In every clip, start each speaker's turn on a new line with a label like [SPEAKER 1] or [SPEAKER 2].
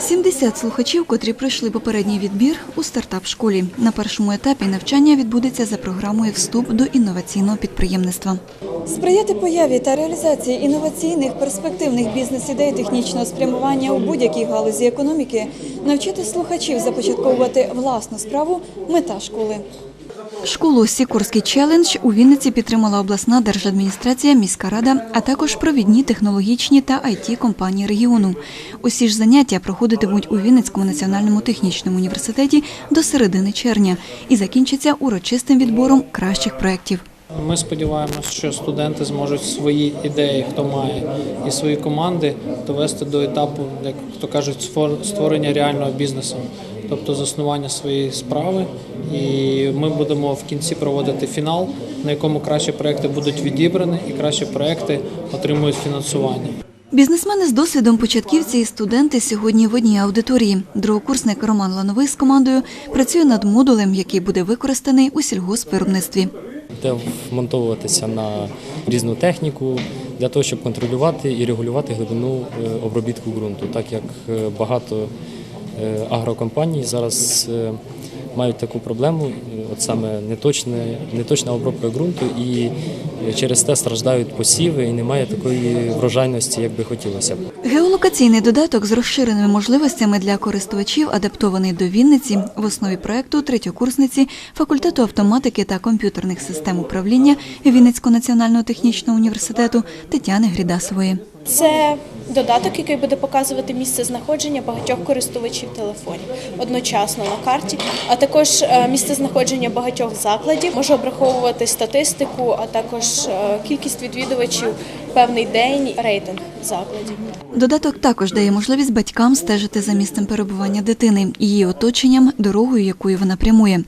[SPEAKER 1] 70 слухачів, котрі пройшли попередній відбір у стартап-школі. На першому етапі навчання відбудеться за програмою Вступ до інноваційного підприємництва. Сприяти появі та реалізації інноваційних перспективних бізнес-ідей технічного спрямування у будь-якій галузі економіки, навчити слухачів започатковувати власну справу мета школи. Школу Сікорський челендж у Вінниці підтримала обласна держадміністрація, міська рада, а також провідні технологічні та it компанії регіону. Усі ж заняття проходитимуть у Вінницькому національному технічному університеті до середини червня і закінчаться урочистим відбором кращих проєктів.
[SPEAKER 2] Ми сподіваємося, що студенти зможуть свої ідеї, хто має, і свої команди довести до етапу, як то кажуть, створ- створення реального бізнесу, тобто заснування своєї справи. І ми будемо в кінці проводити фінал, на якому кращі проекти будуть відібрані і кращі проекти отримують фінансування.
[SPEAKER 1] Бізнесмени з досвідом початківці і студенти сьогодні в одній аудиторії. Другокурсник Роман Лановий з командою працює над модулем, який буде використаний у сільгоспвиробництві.
[SPEAKER 3] Буде вмонтовуватися на різну техніку для того, щоб контролювати і регулювати глибину е, обробітку ґрунту, так як е, багато агрокомпаній зараз е, мають таку проблему, е, от саме неточне, неточна обробка ґрунту, і е, через те страждають посіви, і немає такої врожайності, як би хотілося.
[SPEAKER 1] Геолокаційний додаток з розширеними можливостями для користувачів адаптований до Вінниці в основі проекту третьокурсниці факультету автоматики та комп'ютерних систем управління Вінницького національного технічного університету Тетяни Грідасової.
[SPEAKER 4] Це додаток, який буде показувати місце знаходження багатьох користувачів телефонів одночасно на карті, а також е, місце знаходження багатьох закладів, може обраховувати статистику, а також е, кількість відвідувачів певний день, рейтинг закладів.
[SPEAKER 1] Додаток також дає можливість батькам стежити за місцем перебування дитини, її оточенням, дорогою, якою вона прямує.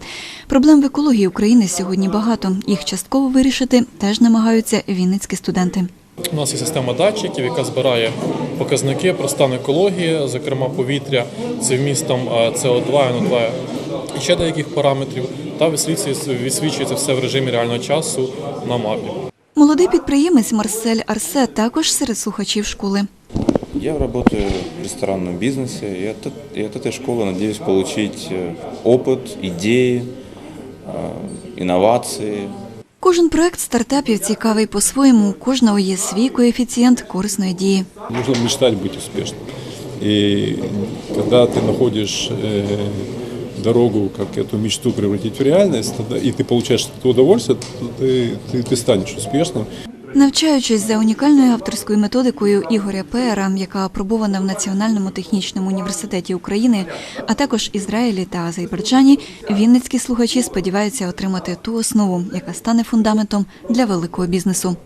[SPEAKER 1] Проблем в екології України сьогодні багато. Їх частково вирішити теж намагаються вінницькі студенти.
[SPEAKER 5] У нас є система датчиків, яка збирає показники про стан екології, зокрема повітря з вмістом е, СО2, НО2 і ще деяких параметрів, та висвітлюється, відсвічується все в режимі реального часу на мапі.
[SPEAKER 1] Молодий підприємець Марсель Арсе також серед слухачів школи.
[SPEAKER 6] Я работаю в ресторанном бизнесе, и от, и от этой школы надеюсь получить э, опыт, идеи, э, инновации,
[SPEAKER 1] Кожен проект стартапів цікавий по-своєму. У кожного є свій коефіцієнт корисної дії.
[SPEAKER 7] Нужно мечтать быть успешным. И когда ты находишь э, дорогу, как эту мечту превратить в реальность, тогда, и ты получаешь от этого удовольствие, то ты, ты, ты станешь успешным.
[SPEAKER 1] Навчаючись за унікальною авторською методикою Ігоря Пера, яка опробована в Національному технічному університеті України, а також Ізраїлі та Азербайджані, вінницькі слухачі сподіваються отримати ту основу, яка стане фундаментом для великого бізнесу.